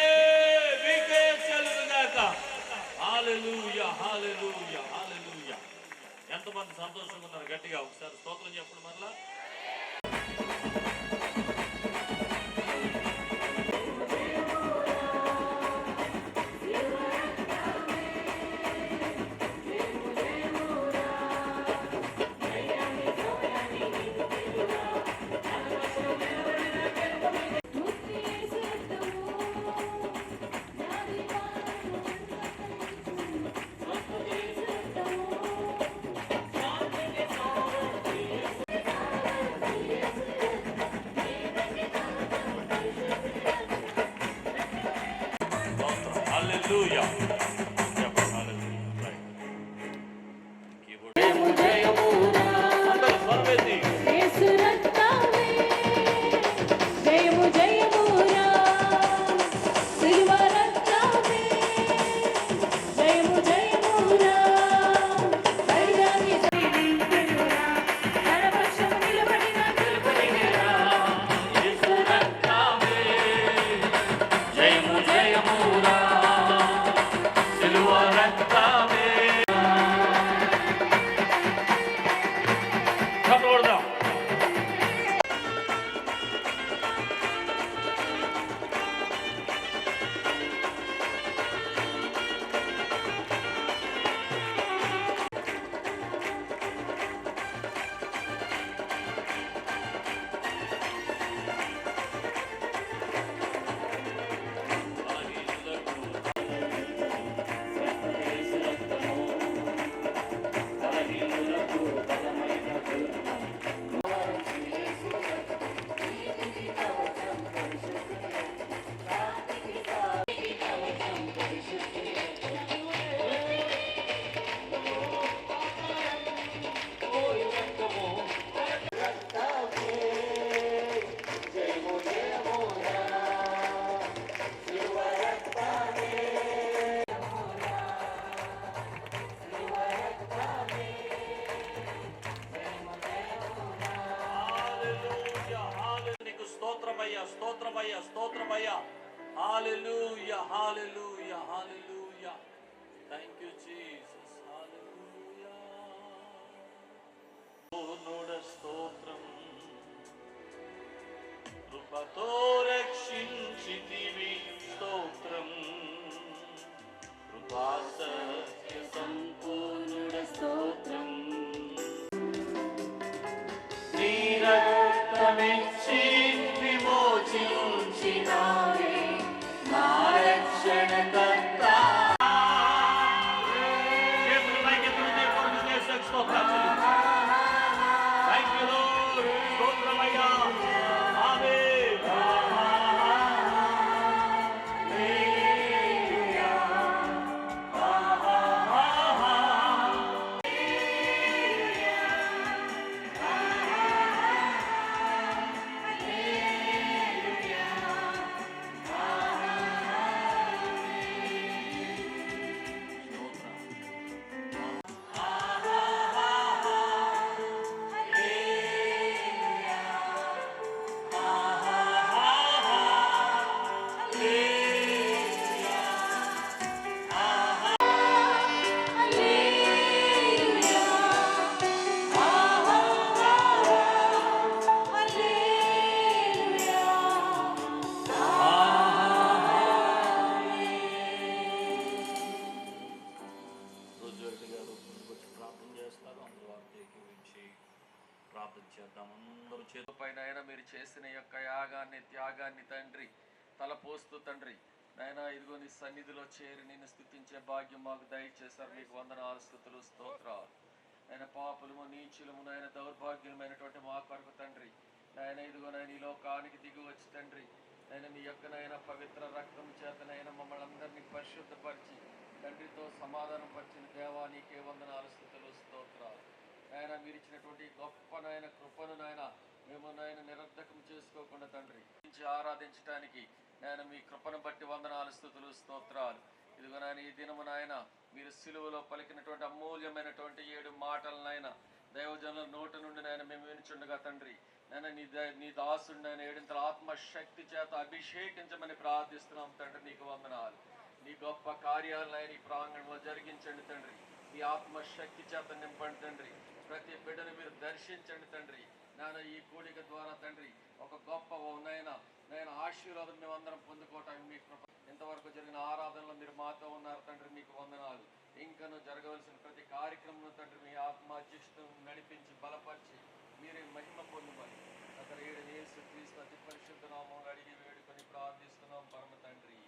మీకే మీకే చెల్లుగాక hallelujah hallelujah. ఎంతమంది సంతోషంగా ఉన్నారు గట్టిగా? ఒకసారి స్తోత్రం చెప్పండి మరలా. స్తోత్రమయ్యా స్తోత్రమయ్యా స్తోత్రమయ్యా హల్లెలూయా హల్లెలూయా హల్లెలూయా థాంక్యూ జీసస్ హల్లెలూయా పూర్ణుడ స్తోత్రం. కృపతో రక్షించితివి స్తోత్రం. కృపా సత్య సంపూర్ణుడ స్తోత్రం. నీరక్తమిచ్చి ప్రార్థన చేద్దాం. అందరూ చేతు పైన మీరు చేసిన యొక్క యాగాన్ని త్యాగాన్ని తండ్రి తలపోస్తూ తండ్రి నాయన ఇదిగో నీ సన్నిధిలో చేరి నిన్ను స్థుతించే భాగ్యం మాకు దయచేశారు. మీకు వందనాలు స్థుతులు స్తోత్రాలు. ఆయన పాపులము నీచులము నాయన దౌర్భాగ్యమైనటువంటి మా కొరకు తండ్రి. నాయన ఇదిగో నాయన ఈ లోకానికి దిగి వచ్చి తండ్రి. నాయన మీ యొక్క నాయన పవిత్ర రక్తం చేతనైనా మమ్మల్ని అందరినీ పరిశుద్ధపరిచి తండ్రితో సమాధానం పరిచిన దేవా నీకే వందనాలు స్థుతులు స్తోత్రాలు. నాయన మీరు ఇచ్చినటువంటి గొప్ప నాయన కృపను నాయన మేము నాయన నిరర్ధకం చేసుకోకుండా తండ్రి నుంచి ఆరాధించడానికి నాయన మీ కృపను బట్టి వందనాలు స్థుతులు స్తోత్రాలు. ఇదిగో నాయన ఈ దినము నాయన మీరు సిలువలో పలికినటువంటి అమూల్యమైనటువంటి ఏడు మాటలనైనా దైవజనుల నోట నుండి నాయన మేము వినుచుండగా తండ్రి. నాయన నీ నీ దాసుని నాయన ఏడింతల ఆత్మశక్తి చేత అభిషేకించమని ప్రార్థిస్తున్నాం తండ్రి నీకు వందనాలు. నీ గొప్ప కార్యాలను ఈ ప్రాంగణంలో జరిగించండి తండ్రి. నీ ఆత్మశక్తి చేత నింపండి తండ్రి. ప్రతి బిడ్డను మీరు దర్శించండి తండ్రి. నాయన ఈ కూడిక ద్వారా తండ్రి ఒక గొప్ప నైనా నేను ఆశీర్వాదం మేమందరం పొందుకోవటానికి మీ కృప. ఇంతవరకు జరిగిన ఆరాధనలో మీరు మాతో ఉన్నారు తండ్రి మీకు వందనాలు. ఇంకను జరగవలసిన ప్రతి కార్యక్రమంలో తండ్రి మీ ఆత్మ అధ్యక్షతను నడిపించి బలపరిచి మీరే మహిమ పొందుమని అక్కడ ఏడు నేర్చు క్రీస్తు అతి పరిశుద్ధ నామం అడిగి వేడుకొని ప్రార్థిస్తున్నాం పరమ తండ్రి.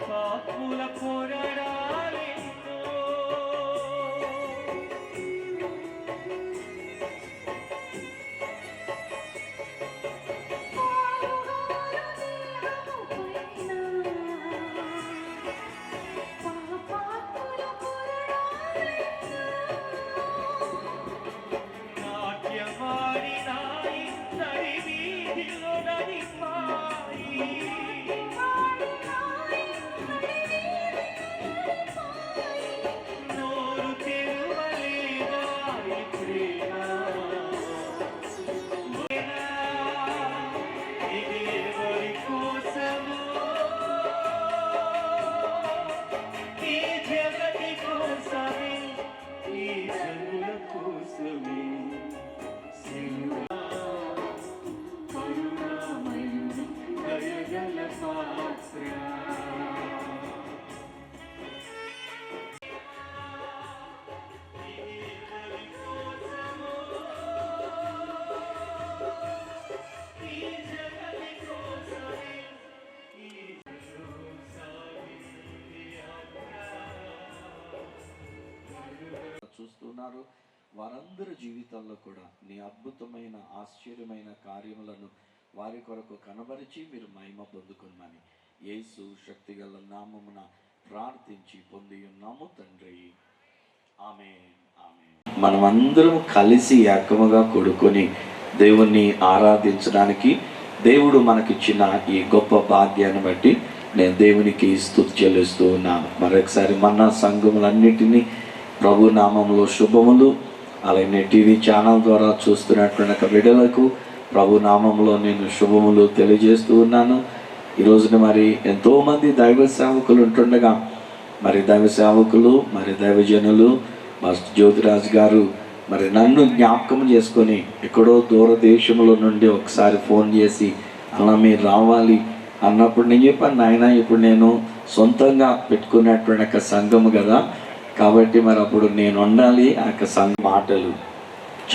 పాపాత్ముల పొరడా? చూస్తున్నారు. వారందరి జీవితంలో కూడా నీ అద్భుతమైన ఆశ్చర్యమైన కార్యములను వారి కొరకు కనబరిచి మీరు మహిమ పొందుకున్నామని యేసు శక్తిగల నామమున ప్రార్థించి పొంది ఉన్నాము తండ్రి. ఆమె ఆమె మనమందరం కలిసి ఏకముగా కొడుకొని దేవుణ్ణి ఆరాధించడానికి దేవుడు మనకిచ్చిన ఈ గొప్ప భాగ్యాన్ని బట్టి నేను దేవునికి స్థుతి చెల్లిస్తూ ఉన్నాను. మరొకసారి మన సంఘములన్నిటినీ ప్రభు నామంలో శుభములు. అలాగే టీవీ ఛానల్ ద్వారా చూస్తున్నటువంటి బిడ్డలకు ప్రభు నామంలో నేను శుభములు తెలియజేస్తూ ఉన్నాను. ఈ రోజున మరి ఎంతోమంది దైవ సేవకులు ఉంటుండగా మరి దైవ సేవకులు మరి దైవజనులు మరి జ్యోతిరాజ్ గారు మరి నన్ను జ్ఞాపకం చేసుకొని ఎక్కడో దూర దేశంలో నుండి ఒకసారి ఫోన్ చేసి అలా మీరు రావాలి అన్నప్పుడు నేను చెప్పాను నాయన ఇప్పుడు నేను సొంతంగా పెట్టుకున్నటువంటి ఒక సంఘము కదా కాబట్టి మరి అప్పుడు నేను ఉండాలి ఆ యొక్క సంఘ మాటలు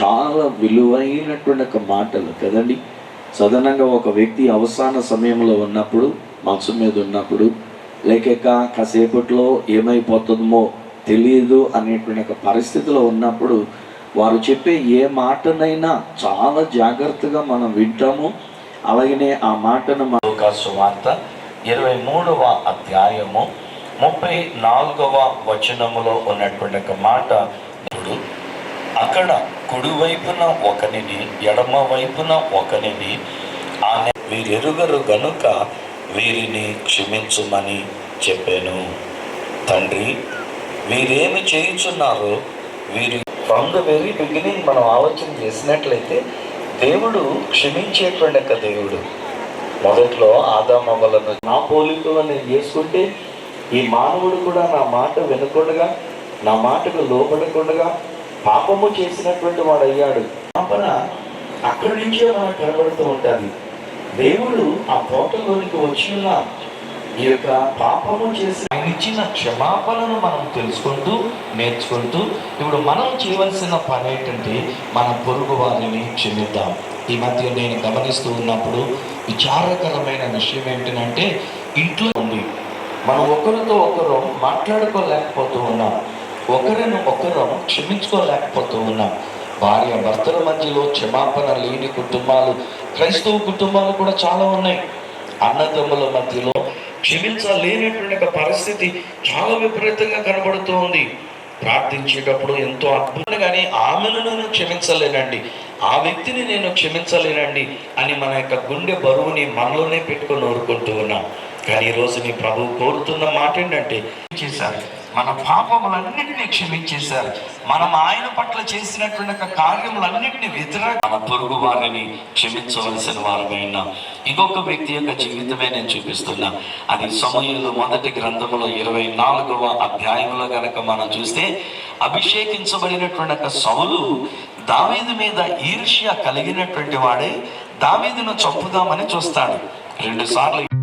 చాలా విలువైనటువంటి ఒక మాటలు కదండి. సదనంగా ఒక వ్యక్తి అవసాన సమయంలో ఉన్నప్పుడు మనసు మీద ఉన్నప్పుడు లేక కాసేపట్లో ఏమైపోతుందో తెలియదు అనేటువంటి ఒక పరిస్థితిలో ఉన్నప్పుడు వారు చెప్పే ఏ మాటనైనా చాలా జాగ్రత్తగా మనం వింటాము. అలాగనే ఆ మాటను మన సువార్త ఇరవై మూడవ అధ్యాయము ముప్పై నాలుగవ వచనములో ఉన్నటువంటి ఒక మాట ఇప్పుడు అక్కడ కుడివైపున ఒకనిది ఎడమ వైపున ఒకనిది ఆమె వీరెరుగరు గనుక వీరిని క్షమించుమని చెప్పాను. తండ్రి వీరేమి చేయుచున్నారో వీరి ఫ్రమ్ ద వెరీ బిగినింగ్ మనం ఆలోచన చేసినట్లయితే దేవుడు క్షమించేటువంటి ఒక దేవుడు. మొదట్లో ఆదామవ్వలను నా పోలికలను చేసుకుంటే ఈ మానవుడు కూడా నా మాట వినకుండా నా మాటకు లోపడకుండగా పాపము చేసినటువంటి వాడు అయ్యాడు పాపన అక్కడి నుంచే మనకు కనబడుతూ ఉంటుంది. దేవుడు ఆ తోటలోనికి వచ్చిన ఈ యొక్క పాపము చేసి ఆయన ఇచ్చిన క్షమాపణను మనం తెలుసుకుంటూ నేర్చుకుంటూ ఇప్పుడు మనం చేయవలసిన పని ఏంటంటే మన పొరుగు వారిని క్షమిద్దాం. ఈ మధ్య నేను గమనిస్తూ ఉన్నప్పుడు విచారకరమైన విషయం ఏంటంటే ఇంట్లో ఉంది మనం ఒకరితో ఒకరు మాట్లాడుకోలేకపోతూ ఉన్నాం. ఒకరిని ఒకరు క్షమించుకోలేకపోతూ ఉన్నాం. భార్య భర్తల మధ్యలో క్షమాపణ లేని కుటుంబాలు క్రైస్తవ కుటుంబాలు కూడా చాలా ఉన్నాయి. అన్నదమ్ముల మధ్యలో క్షమించలేనటువంటి ఒక పరిస్థితి చాలా విపరీతంగా కనబడుతూ ఉంది. ప్రార్థించేటప్పుడు ఎంతో అద్భుతం కానీ ఆమెను నేను క్షమించలేనండి ఆ వ్యక్తిని నేను క్షమించలేనండి అని మన యొక్క గుండె బరువుని మనలోనే పెట్టుకొని ఊరుకుంటూ ఉన్నాం. కానీ ఈరోజు నీ ప్రభు కోరుతున్న మాట ఏంటంటే చేశారు మన పాపములన్నిటినీ క్షమించేశారు. మనం ఆయన పట్ల చేసినటువంటి కార్యములన్నింటినీ వ్యతిరేక మన పొరుగు వారిని క్షమించవలసిన వారమైన ఇంకొక వ్యక్తి యొక్క జీవితమే నేను చూపిస్తున్నా. అది సమయంలో మొదటి గ్రంథములో ఇరవై నాలుగవ అధ్యాయంలో గనక మనం చూస్తే అభిషేకించబడినటువంటి ఒక సౌలు దావీదు మీద ఈర్ష్య కలిగినటువంటి వాడే దావీదును చంపుదామని చూస్తాడు. రెండు సార్లు